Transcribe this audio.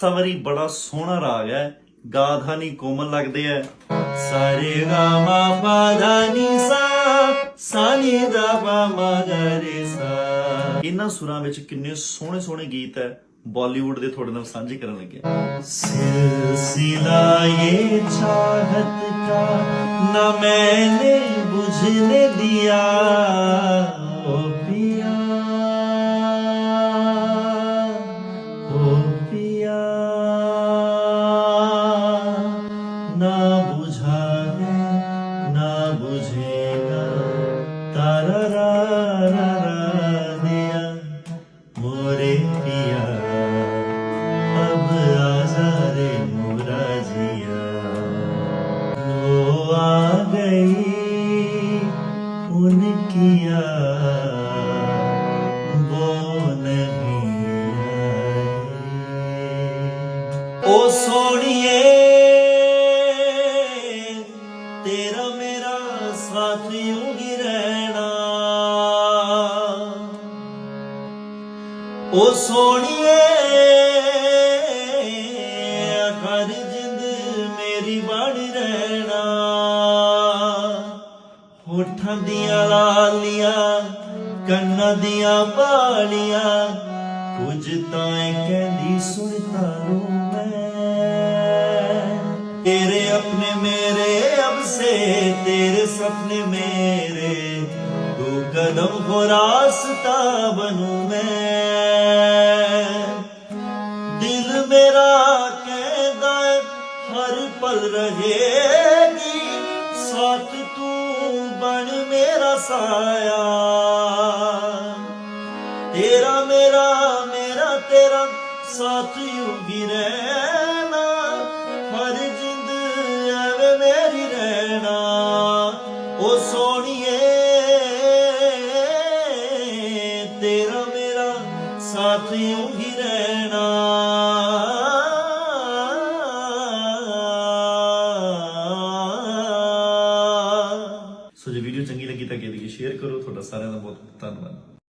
ਸਵਰੀ ਬੜਾ ਸੋਹਣਾ ਰਾਗ ਹੈ। ਗਾਧਾਨੀ ਕੋਮਲ ਲੱਗਦੇ ਐ ਸਾਰੇ ਗਾਮਾ ਪਾਧਾਨੀ ਸਾ ਸਾਨੀ ਦਾ ਪਾ ਮਗਰੇ ਸਾ। ਇਹਨਾਂ ਸੁਰਾਂ ਵਿੱਚ ਕਿੰਨੇ ਸੋਹਣੇ ਸੋਹਣੇ ਗੀਤ ਹੈ। ਬਾਲੀਵੁੱਡ ਦੇ ਤੁਹਾਡੇ ਨਾਲ ਸਾਂਝੇ ਕਰਨ ਲੱਗੇ ਸਿਲਸਿਲਾ ਇਹ ਚਾਹਤ ਕਾ, ਨਾ ਮੈਨੇ ਬੁਝਨੇ ਦਿਆ। ना बुझेगा तारा रा रा रा दिया मोरे पिया अब आजा रे मोरा जिया वो आ गई उनकी याद वो नहीं आई ओ सोनिए ਉਹ ਸੋਣੀਏ ਜਿੰਦ ਮੇਰੀ ਬਣ ਰਹਿਣਾ। ਹੋਠਾਂ ਦੀਆਂ ਲਾਲੀਆਂ, ਕੰਨਾਂ ਦੀਆਂ ਬਾਲੀਆਂ ਕੁਝ ਤਾਂ ਕਹਿੰਦੀ ਸੁਣਦਾ ਤੇਰੇ ਆਪਣੇ ਮੇਰੇ ਅਬ ਤੇਰੇ ਸੁਪਨੇ ਮੇਰੇ। ਤੂੰ ਕਦਮ ਹੋ ਰਾਸਤਾ ਬਣੂ ਮੈਂ। ਦਿਲ ਮੇਰਾ ਕਹਿੰਦਾ ਹੈ, ਹਰ ਪਲ ਰਹੇਗੀ। ਸਾਥ ਤੂੰ ਬਣ ਮੇਰਾ ਸਾਇਆ। ਤੇਰਾ ਮੇਰਾ ਮੇਰਾ ਤੇਰਾ, ਸਾਥ ਯੁਗੀ ਰਹਿਣਾ। ਹਰ ਜਿੰਦ ਐਵੇਂ ਮੇਰੀ ਰਹਿਣਾ। ਉਹ ਸੋਹਣੀਏ ਸਾਥ ਯੂੰ ਹੀ ਰਹਿਣਾ। ਸੋ ਜੇ ਵੀਡੀਓ ਚੰਗੀ ਲੱਗੀ ਤਾਂ ਕਿ ਸ਼ੇਅਰ ਕਰੋ ਤੁਹਾਡਾ ਸਾਰਿਆਂ ਦਾ ਬਹੁਤ ਧੰਨਵਾਦ।